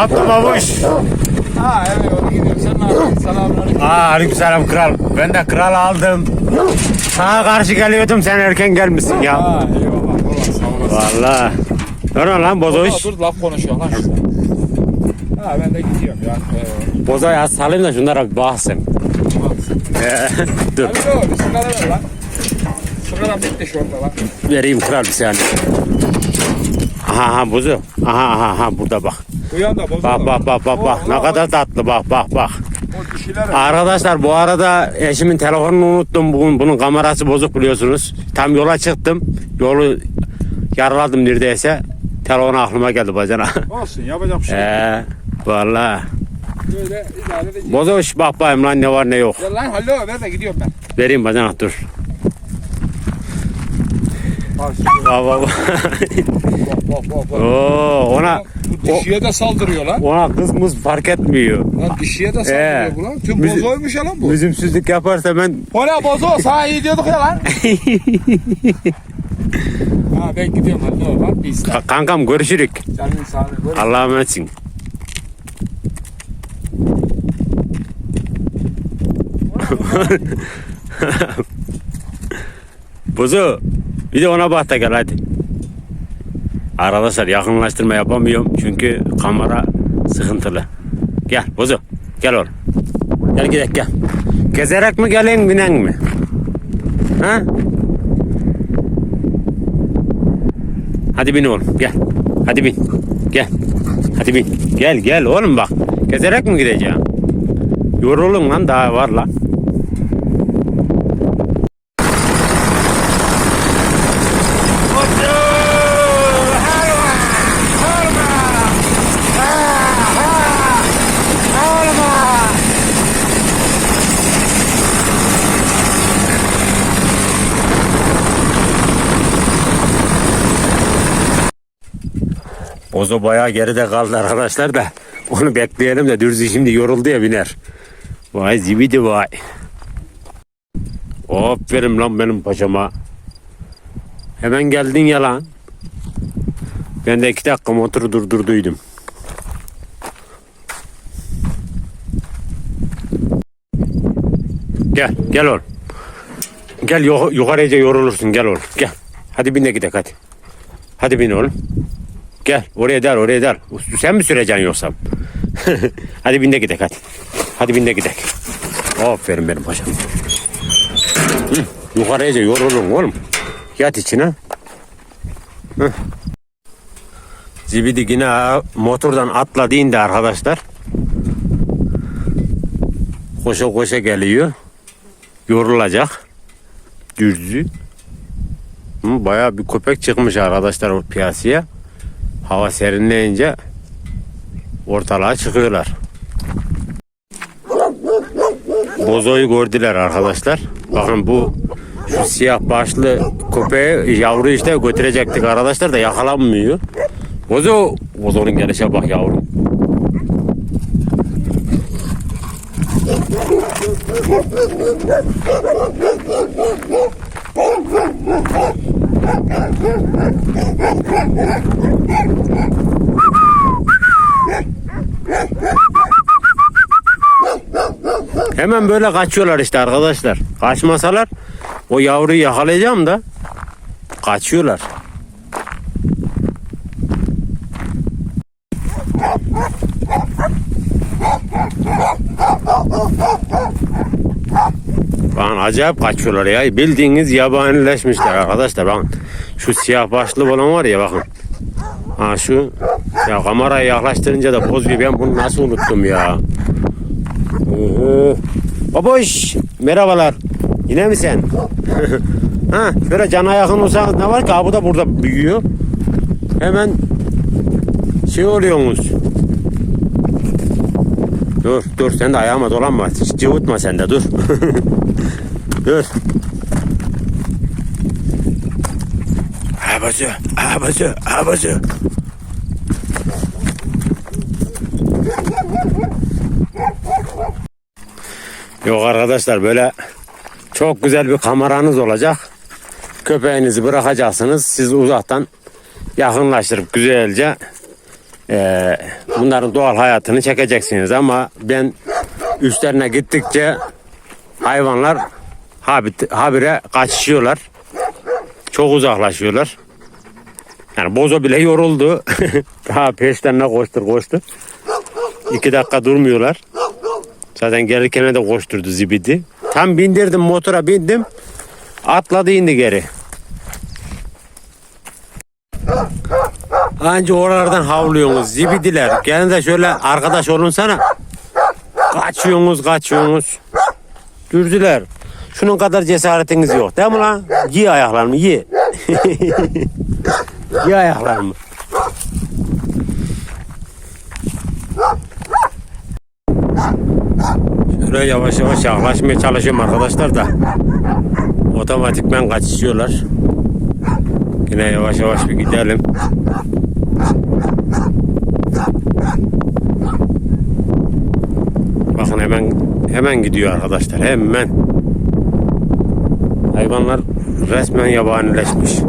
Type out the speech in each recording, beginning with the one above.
Ne yaptın babuş? Ha evet onu gidiyorum. Sen ne yapıyorsun? Selamünaleyküm. Aa aleykümselam kral. Ben de kral aldım. Sana karşı geliyordum sen erken gelmişsin ya. Ha eyvallah. Valla sağ olasın. Vallahi. Dur lan Aa, bozoş. dur laf konuşuyor lan şurada. Ha ben de gidiyorum ya. Eyvallah. Bozoyu az salayım da şunlara bir baksın. Ee, dur dur. Bir sigara ver lan. Sigara bitti şu anda lan. vereyim kral bir saniye. Aha aha bozu. Aha aha aha burada bak. Uyan da bozuldu. Bak bak bak bak bak. Ne kadar tatlı bak bak bak. O dişiler Arkadaşlar bu arada eşimin telefonunu unuttum. Bugün bunun kamerası bozuk biliyorsunuz. Tam yola çıktım. Yolu yaraladım neredeyse. Telefon aklıma geldi bacana. Olsun yapacak bir şey. Eee valla. Böyle idare. Bozoş bak bakayım lan ne var ne yok. Ya lan hallo ver de gidiyorum ben. Vereyim bacana dur. Bak Bak bak bak. bak bak bak. Oo, ona Bu dişiye de saldırıyor lan. ona kız mız fark etmiyor. Lan dişiye de saldırıyor Ee, bu lan. Tüm bizi- bozoymuş ya lan bu. Üzümsüzlük yaparsa ben O ne bozo? Sana iyi diyorduk ya lan. ha ben gidiyorum hallo lan. Biz de. Ka- kankam görüşürük. Canın sağlığı. Böyle. Allah'a emanetsin. Buzu bir de ona bak da gel hadi. Arkadaşlar yakınlaştırma yapamıyorum çünkü kamera sıkıntılı. Gel Buzu gel oğlum. Gel gidelim gel. Gezerek mi gelin binen mi? Ha? Hadi bin oğlum gel. Hadi bin. Gel. Hadi bin. Gel gel oğlum bak. Gezerek mi gideceğim? Yorulun lan daha var lan. Bozo bayağı geride kaldı arkadaşlar da. Onu bekleyelim de Dürzü şimdi yoruldu ya biner. Vay zibidi vay. Aferin lan benim paşama. Hemen geldin ya lan. Ben de iki dakika motoru durdurduydum. Gel, gel oğlum. Gel yukarıca yorulursun gel oğlum. Gel. Hadi bin de gidelim hadi. Hadi bin oğlum. Gel oraya der oraya der. Sen mi süreceksin yoksa? hadi bin de gidelim hadi. Hadi bin de gidelim. Aferin benim paşam. Hı, yorulun oğlum. Yat içine. Hı. Zibidi yine motordan atladığında arkadaşlar. Koşa koşa geliyor. Yorulacak. Dürzü. Hı, Bayağı bir köpek çıkmış arkadaşlar o piyasaya. Hava serinleyince ortalığa çıkıyorlar. Bozoyu gördüler arkadaşlar. Bakın bu şu siyah başlı köpeği yavru işte götürecektik arkadaşlar da yakalanmıyor. Bozo, Bozo'nun gelişe bak yavrum. Hemen böyle kaçıyorlar işte arkadaşlar. Kaçmasalar o yavruyu yakalayacağım da kaçıyorlar. Bakın acayip kaçıyorlar ya. Bildiğiniz yabanileşmişler arkadaşlar. Bakın şu siyah başlı olan var ya bakın. Ha şu ya kamerayı yaklaştırınca da bozuyor. Ben bunu nasıl unuttum ya. Hı. Baboş merhabalar. Yine mi sen? ha şöyle cana yakın olsanız ne var ki? Ha, bu da burada büyüyor. Hemen şey oluyorsunuz. Dur dur sen de ayağıma dolanma. Cıvıtma sen de dur. dur. Abası, abası, abası. Yok arkadaşlar böyle çok güzel bir kameranız olacak. Köpeğinizi bırakacaksınız. Siz uzaktan yakınlaştırıp güzelce Ee, bunların doğal hayatını çekeceksiniz ama ben üstlerine gittikçe hayvanlar habire kaçışıyorlar. Çok uzaklaşıyorlar. Yani bozo bile yoruldu. Daha peşlerine koştur koştur. İki dakika durmuyorlar. Zaten gelirken de koşturdu zibidi. Tam bindirdim motora bindim. Atladı indi geri. Anca oralardan havlıyorsunuz zibidiler. Gelin de şöyle arkadaş olun sana. Kaçıyorsunuz kaçıyorsunuz. Dürdüler. Şunun kadar cesaretiniz yok değil mi lan? Yi ayaklarımı yi. yi ayaklarımı. Şöyle yavaş yavaş yaklaşmaya çalışıyorum arkadaşlar da. Otomatikmen kaçışıyorlar. Yine yavaş yavaş bir gidelim. Bakın hemen hemen gidiyor arkadaşlar. Hemen. Hayvanlar resmen yabanileşmiş.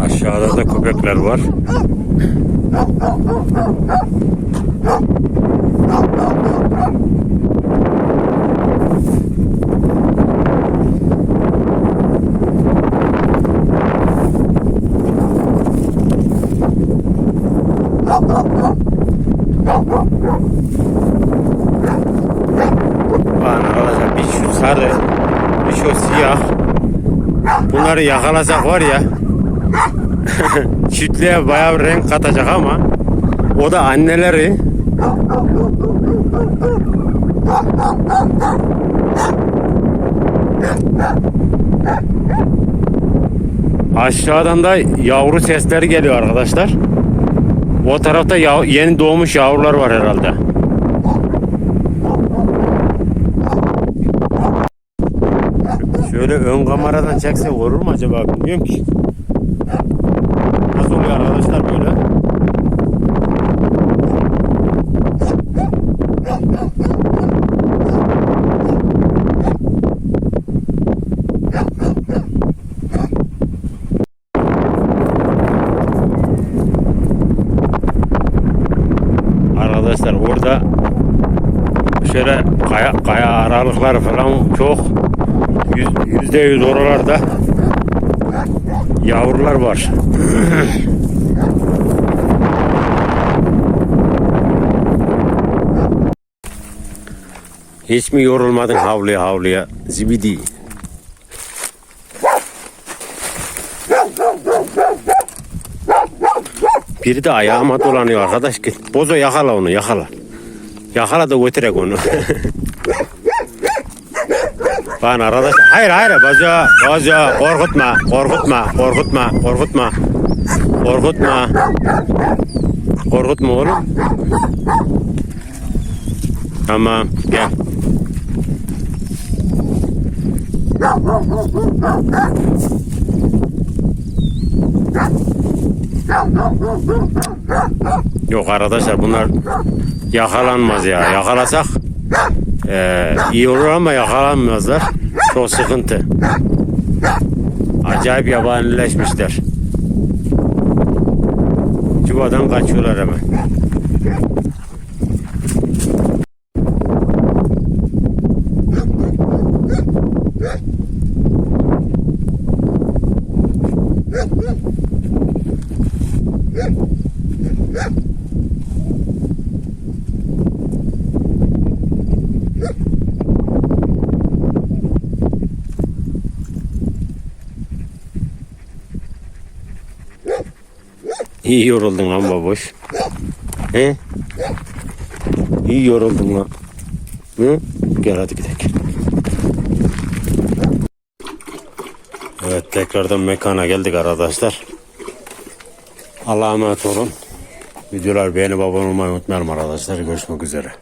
Aşağıda da köpekler var. Sarı, bir şu siyah. Bunları yakalasak var ya çiftliğe bayağı bir renk katacak ama o da anneleri aşağıdan da yavru sesleri geliyor arkadaşlar. O tarafta yav- yeni doğmuş yavrular var herhalde. Şöyle ön kameradan çeksek olur mu acaba bilmiyorum ki. Oluyor arkadaşlar böyle? Arkadaşlar orada şöyle kaya, kaya aralıkları falan çok yüz, yüzde yüz oralarda yavrular var. Hiç mi yorulmadın havluya havluya zibidi? Biri de ayağıma dolanıyor arkadaş. Bozo yakala onu yakala. Yakala da götürek onu. Lan arkadaş hayır hayır bozo bozo korkutma korkutma korkutma korkutma korkutma korkutma oğlum. Tamam gel. Yok arkadaşlar bunlar yakalanmaz ya. Yakalasak eee, iyi olur ama yakalanmazlar. Çok sıkıntı. Acayip yabanileşmişler. Cuvadan kaçıyorlar hemen. İyi yoruldun lan baboş. He? İyi yoruldun lan. Hı? Gel hadi gidelim. Evet tekrardan mekana geldik arkadaşlar. Allah'a emanet olun. Videolar beğenip abone olmayı unutmayalım arkadaşlar. Görüşmek üzere.